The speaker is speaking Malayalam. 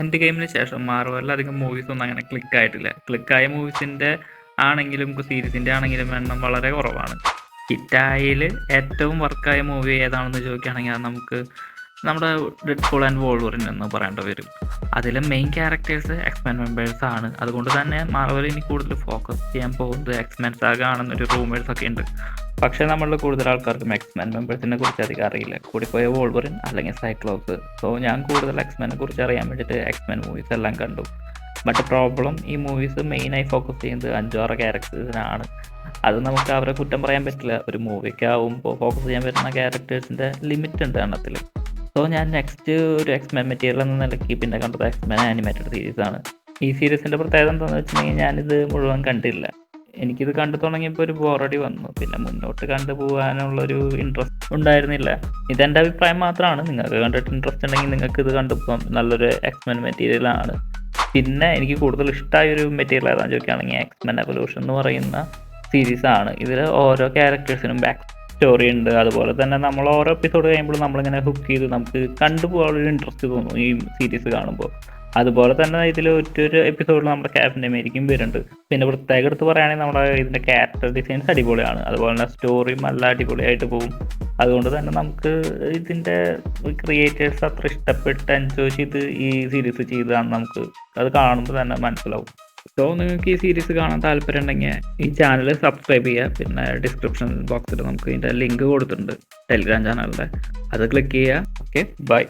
എന്റെ ഗെയിമിന് ശേഷം മാർവലിൽ അധികം മൂവീസ് ഒന്നും അങ്ങനെ ക്ലിക്ക് ക്ലിക്കായിട്ടില്ല ക്ലിക്കായ മൂവീസിന്റെ ആണെങ്കിലും സീരീസിന്റെ ആണെങ്കിലും എണ്ണം വളരെ കുറവാണ്. ഹിറ്റായിൽ ഏറ്റവും വർക്കായ മൂവി ഏതാണെന്ന് ചോദിക്കുകയാണെങ്കിൽ നമുക്ക് നമ്മുടെ ഡെഡ് ഫോൾ ആൻഡ് വോൾവറിൻ എന്ന് പറയേണ്ടി വരും. അതിൽ മെയിൻ ക്യാരക്ടേഴ്സ് എക്സ്മെൻ മെമ്പേഴ്സ് ആണ്. അതുകൊണ്ട് തന്നെ മാർവൽ ഇനി കൂടുതൽ ഫോക്കസ് ചെയ്യാൻ പോകുന്നത് എക്സ്മെൻ സാഗ ആണെന്നൊരു റൂമേഴ്സ് ഒക്കെ ഉണ്ട്. പക്ഷേ നമ്മളിൽ കൂടുതൽ ആൾക്കാർക്കും എക്സ്മെൻ മെമ്പേഴ്സിനെ കുറിച്ച് അധികം അറിയില്ല. കൂടിപ്പോയ വോൾവറിൻ അല്ലെങ്കിൽ സൈക്ലോസ് സോ ഞാൻ കൂടുതൽ എക്സ്മെനെ കുറിച്ച് അറിയാൻ വേണ്ടിയിട്ട് എക്സ്മെൻ മൂവീസ് എല്ലാം കണ്ടു. ബട്ട് പ്രോബ്ലം ഈ മൂവീസ് മെയിനായി ഫോക്കസ് ചെയ്യുന്നത് അഞ്ചാറ് ക്യാരക്ടേഴ്സിനാണ് അത് നമുക്ക് അവരെ കുറ്റം പറയാൻ പറ്റില്ല. ഒരു മൂവിക്ക് ആവുമ്പോൾ ഫോക്കസ് ചെയ്യാൻ പറ്റുന്ന ക്യാരക്ടേഴ്സിന്റെ ലിമിറ്റ് ഉണ്ട് എണ്ണത്തിൽ സോ ഞാൻ നെക്സ്റ്റ് ഒരു എക്സ്മെൻ മെറ്റീരിയൽ എന്ന നിലയ്ക്ക് പിന്നെ കണ്ടത് എക്സ്മെൻ ആനിമേറ്റഡ് സീരീസ് ആണ്. ഈ സീരീസിന്റെ പ്രത്യേകത എന്താണെന്ന് വെച്ചിട്ടുണ്ടെങ്കിൽ ഞാനിത് മുഴുവൻ കണ്ടില്ല. എനിക്കിത് കണ്ടു തുടങ്ങിയപ്പോൾ ഒരു ബോറടി വന്നു. പിന്നെ മുന്നോട്ട് കണ്ടു പോകാനുള്ളൊരു ഇൻട്രസ്റ്റ് ഉണ്ടായിരുന്നില്ല. ഇതെന്റെ അഭിപ്രായം മാത്രമാണ്. നിങ്ങൾക്ക് കണ്ടിട്ട് ഇൻട്രസ്റ്റ് ഉണ്ടെങ്കിൽ നിങ്ങൾക്ക് ഇത് കണ്ടുപോകാം നല്ലൊരു എക്സ്മെൻ മെറ്റീരിയലാണ് പിന്നെ എനിക്ക് കൂടുതൽ ഇഷ്ടമായ ഒരു മെറ്റീരിയൽ ഏതാണെന്ന് ചോദിക്കുകയാണെങ്കിൽ എക്സ്മെൻ എവല്യൂഷൻ എന്ന് പറയുന്ന സീരീസ് ആണ്. ഇതിൽ ഓരോ ക്യാരക്ടേഴ്സിനും ബാക്ക് സ്റ്റോറി ഉണ്ട്. അതുപോലെ തന്നെ നമ്മൾ ഓരോ എപ്പിസോഡ് കഴിയുമ്പോൾ നമ്മളിങ്ങനെ ഹുക്ക് ചെയ്ത് നമുക്ക് കണ്ടുപോകാനുള്ള ഇൻട്രസ്റ്റ് തോന്നും ഈ സീരീസ് കാണുമ്പോൾ. അതുപോലെ തന്നെ ഇതിൽ ഒറ്റൊരു എപ്പിസോഡിൽ നമ്മുടെ ക്യാപ്റ്റൻ അമേരിക്കയും വരുന്നുണ്ട്. പിന്നെ പ്രത്യേകം എടുത്ത് പറയുകയാണെങ്കിൽ നമ്മുടെ ഇതിന്റെ ക്യാരക്ടർ ഡിസൈൻസ് അടിപൊളിയാണ്. അതുപോലെ തന്നെ സ്റ്റോറിയും നല്ല അടിപൊളിയായിട്ട് പോകും. അതുകൊണ്ട് തന്നെ നമുക്ക് ഇതിന്റെ ക്രിയേറ്റേഴ്സ് അത്ര ഇഷ്ടപ്പെട്ട് എൻജോയ് ചെയ്ത് ഈ സീരീസ് ചെയ്തതാണ് നമുക്ക് അത് കാണുമ്പോൾ തന്നെ മനസ്സിലാവും. സോ നിങ്ങൾക്ക് ഈ സീരീസ് കാണാൻ താല്പര്യം ഉണ്ടെങ്കിൽ ഈ ചാനൽ സബ്സ്ക്രൈബ് ചെയ്യുക. പിന്നെ ഡിസ്ക്രിപ്ഷൻ ബോക്സിൽ നമുക്ക് ഇതിന്റെ ലിങ്ക് കൊടുത്തിട്ടുണ്ട്. ടെലിഗ്രാം ചാനലിന്റെ അത് ക്ലിക്ക് ചെയ്യുക. Okay bye